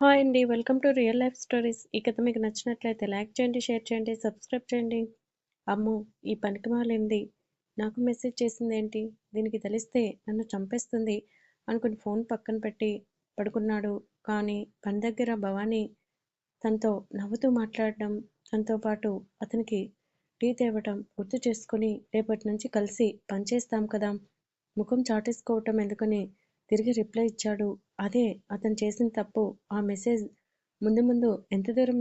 Hi అండి. Welcome to real life stories. ఈ కథ మీకు నచ్చినట్లయితే లైక్ చేయండి, షేర్ చేయండి, సబ్స్క్రైబ్ చేయండి. అమ్మో! ఈ పనికిమాలింది నాకు మెసేజ్ చేసింది ఏంటి దీనికి తెలిస్తే నన్ను చంపేస్తుంది అనుకుని ఫోన్ పక్కన పెట్టి పడుకున్నాడు. కానీ పని దగ్గర భవాని తనతో నవ్వుతూ మాట్లాడడం, తనతో పాటు అతనికి టీ తేవటం గుర్తు చేసుకొని రేపటి నుంచి కలిసి పనిచేస్తాం కదా! ముఖం చాటేసుకోవటం ఎందుకని తిరిగి రిప్లై ఇచ్చాడు. అదే అతను చేసిన తప్పు. ఆ మెసేజ్ ముందు ముందు ఎంత దూరం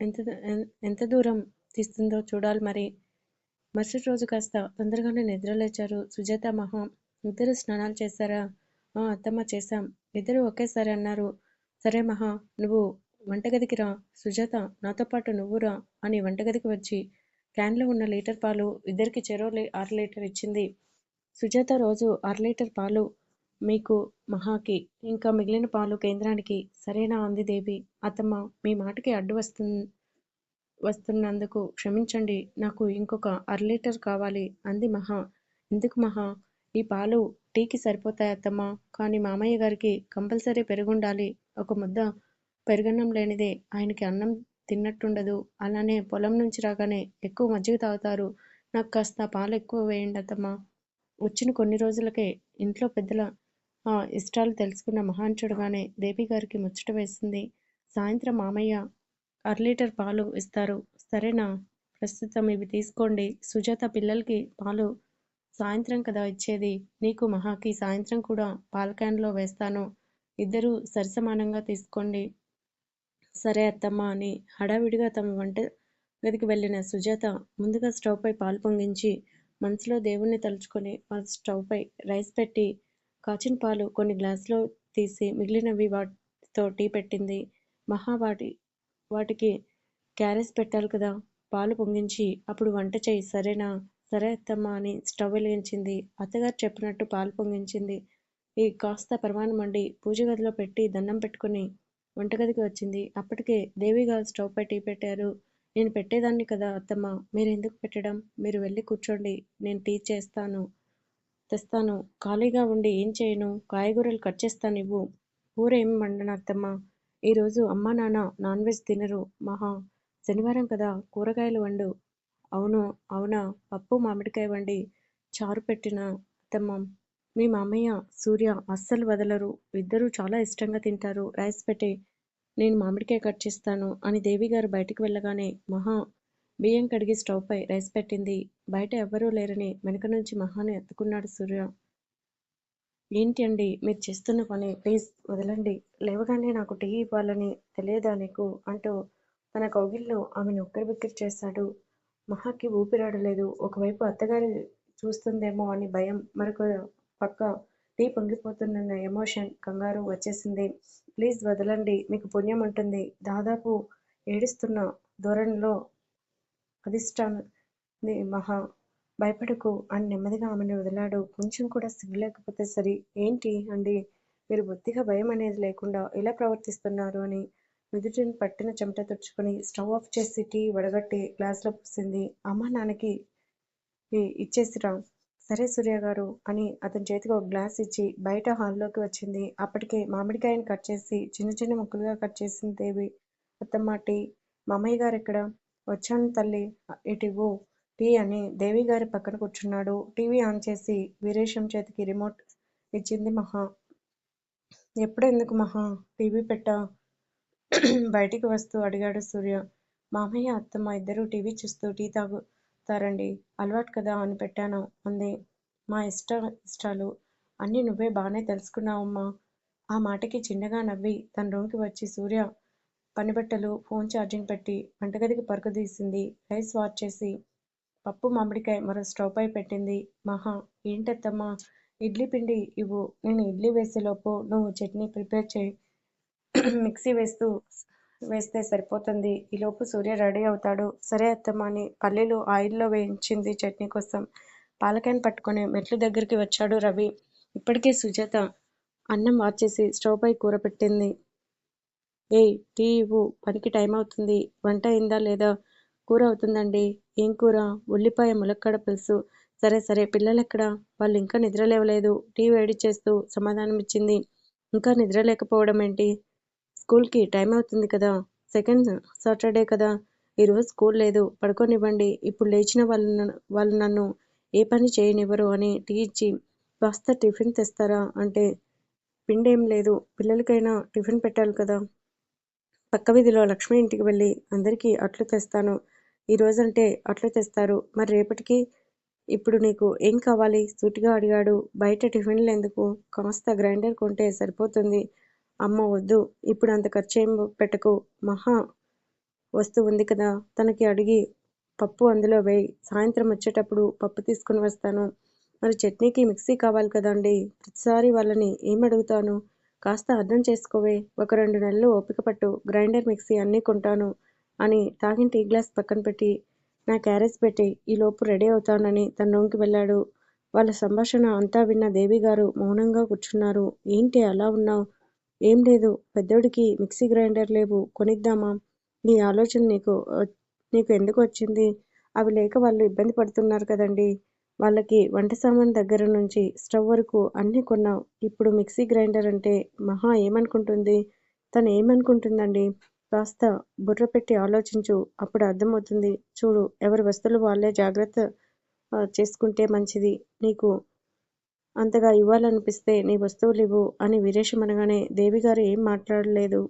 ఎంత ఎంత దూరం తీస్తుందో చూడాలి మరి. మరుసటి రోజు కాస్త తొందరగానే నిద్రలేచారు సుజాత, మహా. ఇద్దరు స్నానాలు చేశారా? ఆ అత్తమ్మ చేశాం. ఇద్దరూ ఒకేసారి అన్నారు. సరే మహా, నువ్వు వంటగదికి రా. సుజాత, నాతో పాటు నువ్వు రా అని వంటగదికి వచ్చి క్యాన్లో ఉన్న లీటర్ పాలు ఇద్దరికి చెరో ఆరు లీటర్ ఇచ్చింది. సుజాత రోజు అర లీటర్ పాలు మీకు, మహాకి, ఇంకా మిగిలిన పాలు కేంద్రానికి. సరేనా అంది దేవి. అత్తమ్మ, మీ మాటకి అడ్డు వస్తు వస్తున్నందుకు క్షమించండి. నాకు ఇంకొక అర లీటర్ కావాలి అంది మహా. ఎందుకు మహా? ఈ పాలు టీకి సరిపోతాయి అత్తమ్మ. కానీ మామయ్య గారికి కంపల్సరీ పెరుగుండాలి. ఒక ముద్ద పెరుగన్నం లేనిదే ఆయనకి అన్నం తిన్నట్టుండదు. అలానే పొలం నుంచి రాగానే ఎక్కువ మజ్జిగ తాగుతారు. నాకు కాస్త పాలు ఎక్కువ వేయండి అత్తమ్మ. వచ్చిన కొన్ని రోజులకే ఇంట్లో పెద్దల ఇష్టాలు తెలుసుకున్న మహాన్ చూడగానే దేవిగారికి ముచ్చట వేసింది. సాయంత్రం మామయ్య అర లీటర్ పాలు ఇస్తారు. సరేనా? ప్రస్తుతం ఇవి తీసుకోండి. సుజాత పిల్లలకి పాలు సాయంత్రం కదా ఇచ్చేది. నీకు, మహాకి సాయంత్రం కూడా పాల క్యాన్లో వేస్తాను. ఇద్దరూ సరిసమానంగా తీసుకోండి. సరే అత్తమ్మ అని హడావిడిగా తమ వంట గదికి వెళ్ళిన సుజాత ముందుగా స్టవ్ పై పాలు పొంగించి మనసులో దేవుణ్ణి తలుచుకొని మరో స్టవ్ పై రైస్ పెట్టి కాచిన పాలు కొన్ని గ్లాసులో తీసి మిగిలినవి వాటితో టీ పెట్టింది. మహా వాటి వాటికి క్యారేజ్ పెట్టాలి కదా! పాలు పొంగించి అప్పుడు వంట చేయి సరేనా? సరే అత్తమ్మ అని స్టవ్ వెలిగించింది. అత్తగారు చెప్పినట్టు పాలు పొంగించింది. ఈ కాస్త పరమాన్నం వండి పూజగదిలో పెట్టి దండం పెట్టుకుని వంటగదికి వచ్చింది. అప్పటికే దేవిగారు స్టవ్ పై టీ పెట్టారు. నేను పెట్టేదాన్ని కదా అత్తమ్మ. మీరెందుకు పెట్టడం? మీరు వెళ్ళి కూర్చోండి. నేను టీ చేస్తాను తెస్తాను. ఖాళీగా ఉండి ఏం చేయను? కాయగూరలు కట్ చేస్తాను ఇవ్వు ఊరేం వండను అత్తమ్మ. ఈరోజు అమ్మ నాన్న నాన్ వెజ్ తినరు. మహా, శనివారం కదా కూరగాయలు వండు. అవును అవునా పప్పు మామిడికాయ వండి చారు పెట్టిన అత్తమ్మ. మీ మామయ్య, సూర్య అస్సలు వదలరు. ఇద్దరూ చాలా ఇష్టంగా తింటారు. రైస్ పెట్టి నేను మామిడికాయ కట్ చేస్తాను అని దేవిగారు బయటికి వెళ్ళగానే మహా బియ్యం కడిగి స్టవ్ పై రైస్ పెట్టింది. బయట ఎవ్వరూ లేరని వెనక నుంచి మహాని ఎత్తుకున్నాడు సూర్య. ఏంటి అండి మీరు చేస్తున్న పని? ప్లీజ్ వదలండి. లేవగానే నాకు టీ ఇవ్వాలని తెలియదా నీకు? అంటూ తన కౌగిల్లో ఆమెను ఉక్కిరిబిక్కిరి చేశాడు. మహాకి ఊపిరాడలేదు. ఒకవైపు అత్తగారి చూస్తుందేమో అని భయం, మరొక పక్క టీ పొంగిపోతున్న ఎమోషన్, కంగారు వచ్చేసింది. ప్లీజ్ వదలండి. మీకు పుణ్యం ఉంటుంది. దాదాపు ఏడుస్తున్న ధోరణిలో అధిష్టానంది మహా. భయపడకు అని నెమ్మదిగా ఆమెను వదిలాడు. కొంచెం కూడా సిగ్గు లేకపోతే సరి. ఏంటి అండి మీరు బొత్తిగా భయం అనేది లేకుండా ఇలా ప్రవర్తిస్తున్నారు అని నుదుటిన పట్టిన చెమట తుడుచుకొని స్టవ్ ఆఫ్ చేసి టీ వడగట్టి గ్లాస్లో పూసింది అమ్మ నాన్నకి ఇచ్చేసిరా. సరే సూర్య గారు అని అతని చేతికి ఒక గ్లాస్ ఇచ్చి బయట హాల్లోకి వచ్చింది. అప్పటికే మామిడికాయని కట్ చేసి చిన్న చిన్న ముక్కలుగా కట్ చేసింది దేవి. అత్తమ్మ టీ. మామయ్య గారెక్కడ? వచ్చాను తల్లి ఇటివ్వు టీ అని దేవిగారి పక్కన కూర్చున్నాడు. టీవీ ఆన్ చేసి వీరేశం చేతికి రిమోట్ ఇచ్చింది మహా. ఎప్పుడెందుకు మహా? టీవీ పెట్టా? బయటికి వస్తూ అడిగాడు సూర్య. మామయ్య, అత్తమ్మ ఇద్దరూ టీవీ చూస్తూ టీ తాగుతారండి. అలవాటు కదా అని పెట్టాను అంది. మా ఇష్ట ఇష్టాలు అన్నీ నువ్వే బాగానే తెలుసుకున్నావమ్మా. ఆ మాటకి చిన్నగా నవ్వి తన రూమ్కి వచ్చి సూర్య పనిబట్టలు, ఫోన్ ఛార్జింగ్ పెట్టి వంటగదికి పరుగు తీసింది. రైస్ వాష్ చేసి పప్పు మామిడికాయ మరో స్టవ్ పై పెట్టింది. మహా, ఏంటత్తమ్మా? ఇడ్లీ పిండి ఇవ్వు. నేను ఇడ్లీ వేసేలోపు నువ్వు చట్నీ ప్రిపేర్ చేయి మిక్సీ వేస్తూ వేస్తే సరిపోతుంది. ఈలోపు సూర్య రెడీ అవుతాడు. సరే అత్తమ్మ అని పల్లీలు ఆయిల్లో వేయించింది చట్నీ కోసం. పాలక్యాన్ పట్టుకుని మెట్ల దగ్గరికి వచ్చాడు రవి. ఇప్పటికే సుజాత అన్నం వార్చేసి స్టవ్ పై కూర పెట్టింది. ఏయ్ టీ ఇవ్వు. పనికి టైం అవుతుంది వంట అయిందా లేదా? కూర అవుతుందండి. ఏం కూర? ఉల్లిపాయ ములక్కాడ పులుసు. సరే సరే పిల్లలెక్కడ? వాళ్ళు ఇంకా నిద్రలేవలేదు టీ వేడి చేస్తూ సమాధానం ఇచ్చింది ఇంకా నిద్రలేకపోవడమేంటి? స్కూల్కి టైం అవుతుంది కదా సెకండ్ సాటర్డే కదా ఈరోజు స్కూల్ లేదు పడుకోనివ్వండి ఇప్పుడు లేచిన వాళ్ళు వాళ్ళు నన్ను ఏ పని చేయనివ్వరు అని టీ ఇచ్చి కాస్త టిఫిన్ తెస్తారా అంటే పిండేం లేదు పిల్లలకైనా టిఫిన్ పెట్టాలి కదా పక్క వీధిలో లక్ష్మి ఇంటికి వెళ్ళి అందరికీ అట్లు తెస్తాను. ఈ రోజంటే అట్లు తెస్తారు. మరి రేపటికి ఇప్పుడు నీకు ఏం కావాలి? సూటిగా అడిగాడు. బయట టిఫిన్లు ఎందుకు? కాస్త గ్రైండర్ కొంటే సరిపోతుంది. అమ్మ వద్దు. ఇప్పుడు అంత ఖర్చు ఏం పెట్టకు. మహా వస్తువు ఉంది కదా. తనకి అడిగి పప్పు అందులో వేయి. సాయంత్రం వచ్చేటప్పుడు పప్పు తీసుకుని వస్తాను. మరి చట్నీకి మిక్సీ కావాలి కదండి. ప్రతిసారి వాళ్ళని ఏం అడుగుతాను కాస్త అర్థం చేసుకోవే ఒక రెండు నెలలు ఓపిక పట్టు గ్రైండర్ మిక్సీ అన్నీ కొంటాను అని తాగిన టీ గ్లాస్ పక్కన పెట్టి నా క్యారేజ్ పెట్టి ఈలోపు రెడీ అవుతానని తన రూమ్కి వెళ్ళాడు. వాళ్ళ సంభాషణ అంతా విన్న దేవి గారు మౌనంగా కూర్చున్నారు. ఏంటి అలా ఉన్నావు? ఏం లేదు పెద్దోడికి మిక్సీ గ్రైండర్ లేవు కొనిద్దామా? నీ ఆలోచన నీకు నీకు ఎందుకు వచ్చింది? అవి లేక వాళ్ళు ఇబ్బంది పడుతున్నారు కదండి. వాళ్ళకి వంట సామాన్ దగ్గర నుంచి స్టవ్ వరకు అన్నీ కొన్నాం. ఇప్పుడు మిక్సీ గ్రైండర్ అంటే మహా ఏమనుకుంటుంది? తను ఏమనుకుంటుందండి? కాస్త బుర్ర పెట్టి ఆలోచించు అప్పుడు అర్థమవుతుంది. చూడు ఎవరి వస్తువులు వాళ్ళే జాగ్రత్త చేసుకుంటే మంచిది. నీకు అంతగా ఇవ్వాలనిపిస్తే నీ వస్తువులు ఇవ్వు అని వీరేశం అనగానే దేవిగారు ఏం మాట్లాడలేదు.